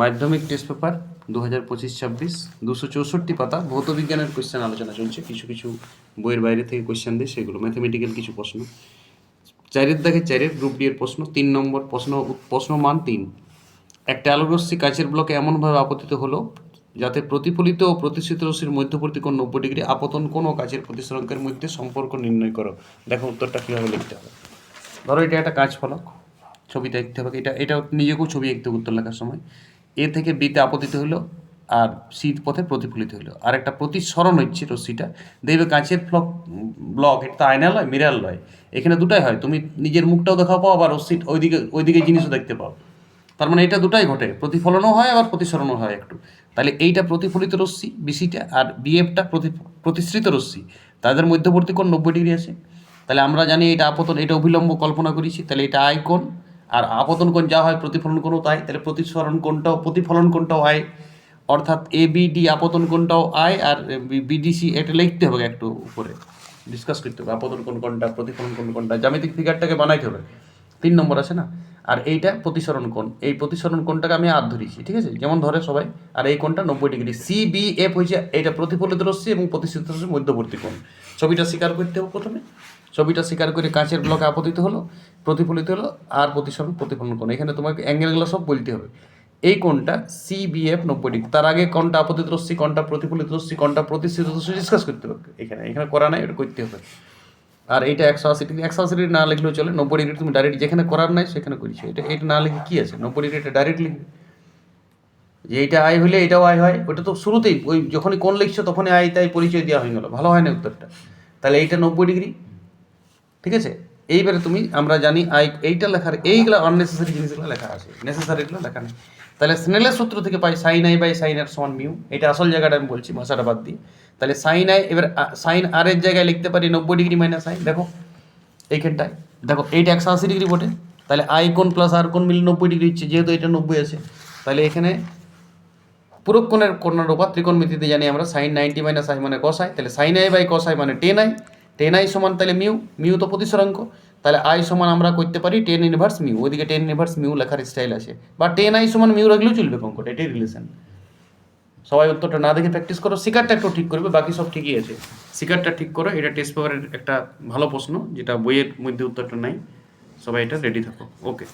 মাধ্যমিক test paper দু হাজার পঁচিশ ছাব্বিশ, দুশো চৌষট্টি পাতা। ভৌত বিজ্ঞানের কোয়েশ্চেন আলোচনা চলছে। কিছু কিছু বইয়ের বাইরে থেকে কোয়েশ্চেন দিয়ে সেগুলো। ম্যাথমেটিক্যাল কিছু প্রশ্ন। চারের দাগে চারের গ্রুপ ডি এর প্রশ্ন। তিন নম্বর প্রশ্ন প্রশ্ন মান তিন। একটা আলোকরশ্মি কাচের ব্লকে এমনভাবে আপতিত হলো যাতে প্রতিফলিত ও প্রতিষ্ঠিত রশ্মির মধ্যবর্তী কোণ নব্বই ডিগ্রি আপতন কোণ ও কাচের প্রতিসরাঙ্কের মধ্যে সম্পর্ক নির্ণয় করো। দেখো উত্তরটা কীভাবে লিখতে হবে। ধরো এটা একটা কাজ ফলক। ছবিটা দেখতে হবে। এটা এটা নিজেকেও ছবি আঁকতে উত্তর লেখার সময়। এ থেকে বিতে আপতিত হলো আর সি পথে প্রতিফলিত হলো আর একটা প্রতিসরণ হচ্ছে রশ্মিটা। দেখবে কাঁচের ফ্লক, ব্লক, এটা তো আয়না লয়, মিরার লয়। এখানে দুটাই হয়। তুমি নিজের মুখটাও দেখা পাও, আবার রশ্মি ওইদিকে ওইদিকে জিনিসও দেখতে পাও। তার মানে এটা দুটাই ঘটে। প্রতিফলনও হয়, আবার প্রতিসরণও হয় একটু। তাহলে এইটা প্রতিফলিত রশ্মি বিসিটা আর বিএফটা প্রতি প্রতিশ্রিত রশ্মি। তাদের মধ্যবর্তী কোণ নব্বই ডিগ্রি আছে। তাহলে আমরা জানি এটা আপতন, এটা অভিলম্ব কল্পনা করেছি। তাহলে এটা আয় কোণ আর আপতন কোণ যা হয় প্রতিফলন কোণও তাই। তাহলে প্রতিসরণ কোণটাও, প্রতিফলন কোণটাও আয়। অর্থাৎ এ বিডি আপতন কোণটাও আয় আর বিডিসি এটা লিখতে হবে একটু উপরে। ডিসকাস করতে হবে। আপতন কোণ কোনটা প্রতিফলন কোণ কোনটা জ্যামিতিক ফিগারটাকে বানাইতে হবে। তিন নম্বর আছে না? আর এইটা প্রতিসরণ কোণ। এই প্রতিসরণ কোণটাকে আমি আর ধরেছি, ঠিক আছে? যেমন ধরে সবাই, আর এই কোণটা নব্বই ডিগ্রি। সি বি এফ হয়েছে এইটা প্রতিফলিত রশ্মি এবং প্রতিষ্ঠিত রশ্মি মধ্যবর্তী কোণ। ছবিটা স্বীকার করতে হবে প্রথমে। ছবিটা স্বীকার করে কাঁচের ব্লকে আপতিত হলো, প্রতিফলিত হলো, আর প্রতিসরণ প্রতিফলন কোণ এখানে তোমাকে অ্যাঙ্গেলগুলো সব বলতে হবে। এই কোণটা সি বি এফ নব্বই ডিগ্রি। তার আগে কোনটা আপতিত রশ্মি কোনটা প্রতিফলিত রশ্মি কোনটা প্রতিষ্ঠিত রশ্মি ডিসকাস করতে হবে। এখানে এখানে করা নাই, এটা করতে হবে। আর এটা একশো আশি ডিগ্রি একশো আশি ডিগ্রি না লিখলেও চলে। নব্বই ডিগ্রি তুমি ডাইরেক্ট যেখানে করার নাই, সেখানে করেছ এটা এটা না লিখে কী আছে? নব্বই ডিগ্রি এটা ডাইরেক্ট লিখবে। যে এইটা আয় হলে এটাও আয় হয়। ওটা তো শুরুতেই ওই যখনই কোন লিখছো তখনই আয় তাই পরিচয় দেওয়া হয়ে গেলো। ভালো হয় না উত্তরটা। তাহলে এইটা নব্বই ডিগ্রি। ঠিক আছে? এইবারে তুমি, আমরা জানি আই, এইটা লেখার এইগুলো আননেসেসারি জিনিসগুলো লেখা আছে। নেসেসারিগুলো লেখা নেই। তাহলে স্নেলের সূত্র থেকে পাই sine i by sine r সমান মিউ এটা আসল জায়গাটা আমি বলছি, ভাষাটা বাদ দিয়ে। তাহলে সাইন আই এবার সাইন আর এর জায়গায় লিখতে পারি নব্বই ডিগ্রি মাইনাস আই দেখো, এইখানটায়। দেখো, এইটা একশো আশি ডিগ্রি বটে। তাহলে আই কোন প্লাস আর কোন মিলে নব্বই ডিগ্রি হচ্ছে, যেহেতু এটা নব্বই আছে। তাহলে এখানে পুরক্ষণের কর্ণার উপর ত্রিকোণমিতিতে জানি আমরা সাইন নাইনটি মাইনাস আই মানে কস আই তাহলে sine i by cos i মানে টেন আই টেন আই সমান তাহলে মিউ মিউ তো প্রতিসরাঙ্ক তাহলে আই সমান আমরা করতে পারি টেন ইনভার্স মিউ ওইদিকে টেন ইনভার্স মিউ লেখার স্টাইল আছে। বা টেন আই সমান মিউ রাখলেও চলবে অঙ্কটা, এটাই রিলেশন সবাই উত্তরটা না দেখে প্র্যাকটিস করো, শিকারটা একটু ঠিক করবে, বাকি সব ঠিকই আছে। শিকারটা ঠিক করো, এটা টেস্ট পেপারের একটা ভালো প্রশ্ন, যেটা বইয়ের মধ্যে উত্তরটা নাই। সবাই এটা রেডি থাকো। ওকে